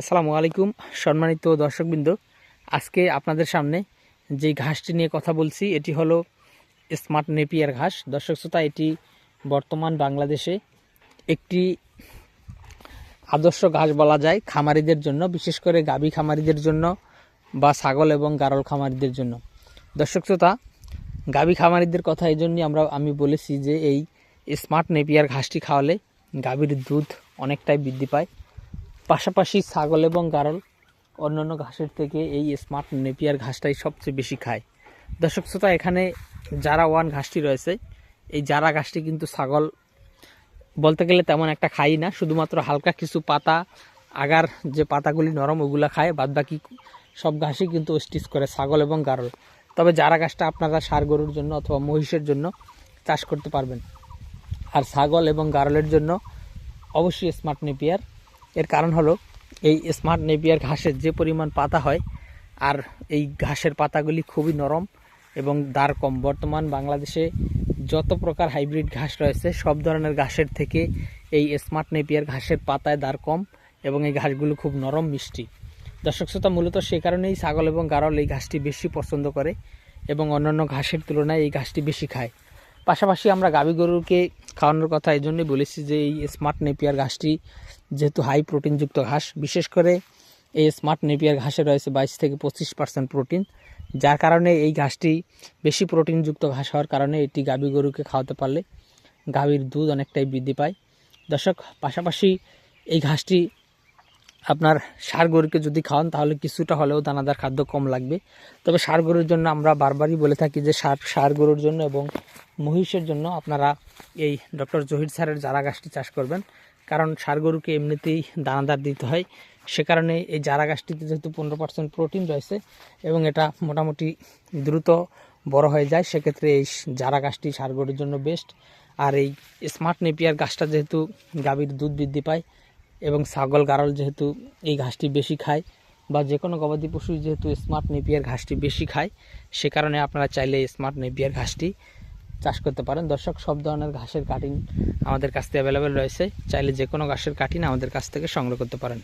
আসসালামু আলাইকুম, সম্মানিত দর্শকবৃন্দ। আজকে আপনাদের সামনে যেই ঘাসটি নিয়ে কথা বলছি, এটি হলো স্মার্ট নেপিয়ার ঘাস। দর্শক শ্রোতা, এটি বর্তমান বাংলাদেশে একটি আদর্শ ঘাস বলা যায় খামারিদের জন্য, বিশেষ করে গাভী খামারিদের জন্য বা ছাগল এবং গারল খামারিদের জন্য। দর্শক শ্রোতা, গাভী খামারিদের কথা এই জন্যই আমরা, আমি বলেছি যে এই স্মার্ট নেপিয়ার ঘাসটি খাওয়ালে গাভীর দুধ অনেকটাই বৃদ্ধি পায়। পাশাপাশি ছাগল এবং গারল অন্যান্য ঘাসের থেকে এই স্মার্ট নেপিয়ার ঘাসটাই সবচেয়ে বেশি খায়। দর্শক শ্রোতা, এখানে যারা ওয়ান ঘাসটি রয়েছে, এই যারা ঘাসটি কিন্তু ছাগল বলতে গেলে তেমন একটা খাই না, শুধুমাত্র হালকা কিছু পাতা, আগার যে পাতাগুলি নরম ওগুলো খায় বাদ বাকি সব ঘাসই কিন্তু স্টিচ করে ছাগল এবং গারল। তবে যারা ঘাসটা আপনারা সার গরুর জন্য অথবা মহিষের জন্য চাষ করতে পারবেন। আর ছাগল এবং গারলের জন্য অবশ্যই স্মার্ট নেপিয়ার এর কারণ হলো এই স্মার্ট নেপিয়ার ঘাসের যে পরিমাণ পাতা হয় আর এই ঘাসের পাতাগুলি খুবই নরম এবং দার কম। বর্তমান বাংলাদেশে যত প্রকার হাইব্রিড ঘাস রয়েছে, সব ধরনের ঘাসের থেকে এই স্মার্ট নেপিয়ার ঘাসের পাতায় দার কম এবং এই ঘাসগুলো খুব নরম, মিষ্টি। দর্শক শ্রোতা, মূলত সে কারণেই ছাগল এবং গারল এই ঘাসটি বেশি পছন্দ করে এবং অন্যান্য ঘাসের তুলনায় এই ঘাসটি বেশি খায়। পাশাপাশি আমরা গাভী গরুকে খাওয়ানোর কথা এই জন্যই বলেছি যে এই স্মার্ট নেপিয়ার ঘাসটি যেহেতু হাই প্রোটিনযুক্ত ঘাস, বিশেষ করে এই স্মার্ট নেপিয়ার ঘাসে রয়েছে বাইশ থেকে পঁচিশ পার্সেন্ট প্রোটিন যার কারণে এই ঘাসটি বেশি প্রোটিনযুক্ত ঘাস হওয়ার কারণে এটি গাভী গরুকে খাওয়াতে পারলে গাভীর দুধ অনেকটাই বৃদ্ধি পায়। দর্শক, পাশাপাশি এই ঘাসটি আপনার সার গরুকে যদি খাওয়ান, তাহলে কিছুটা হলেও দানাদার খাদ্য কম লাগবে। তবে সার গরুর জন্য আমরা বারবারই বলে থাকি যে সার সার গরুর জন্য এবং মহিষের জন্য আপনারা এই ডক্টর জহির স্যারের চারা গাছটি চাষ করবেন। কারণ সার গরুকে এমনিতেই দানাদার দিতে হয়। সে কারণে এই চারা গাছটিতে যেহেতু পনেরো পার্সেন্ট প্রোটিন রয়েছে এবং এটা মোটামুটি দ্রুত বড় হয়ে যায়, সেক্ষেত্রে এই জারা গাছটি সার গরুর জন্য বেস্ট আর এই স্মার্ট নেপিয়ার গাছটা যেহেতু গাভীর দুধ বৃদ্ধি পায় এবং ছাগল, গারল যেহেতু এই ঘাসটি বেশি খায় বা যে কোনো গবাদি পশু যেহেতু স্মার্ট নেপিয়ার ঘাসটি বেশি খায়, সে কারণে আপনারা চাইলে স্মার্ট নেপিয়ার ঘাসটি চাষ করতে পারেন। দর্শক, সব ধরনের ঘাসের কাটিং আমাদের কাছ থেকে অ্যাভেলেবেল রয়েছে। চাইলে যে কোনো ঘাসের কাটিং আমাদের কাছ থেকে সংগ্রহ করতে পারেন।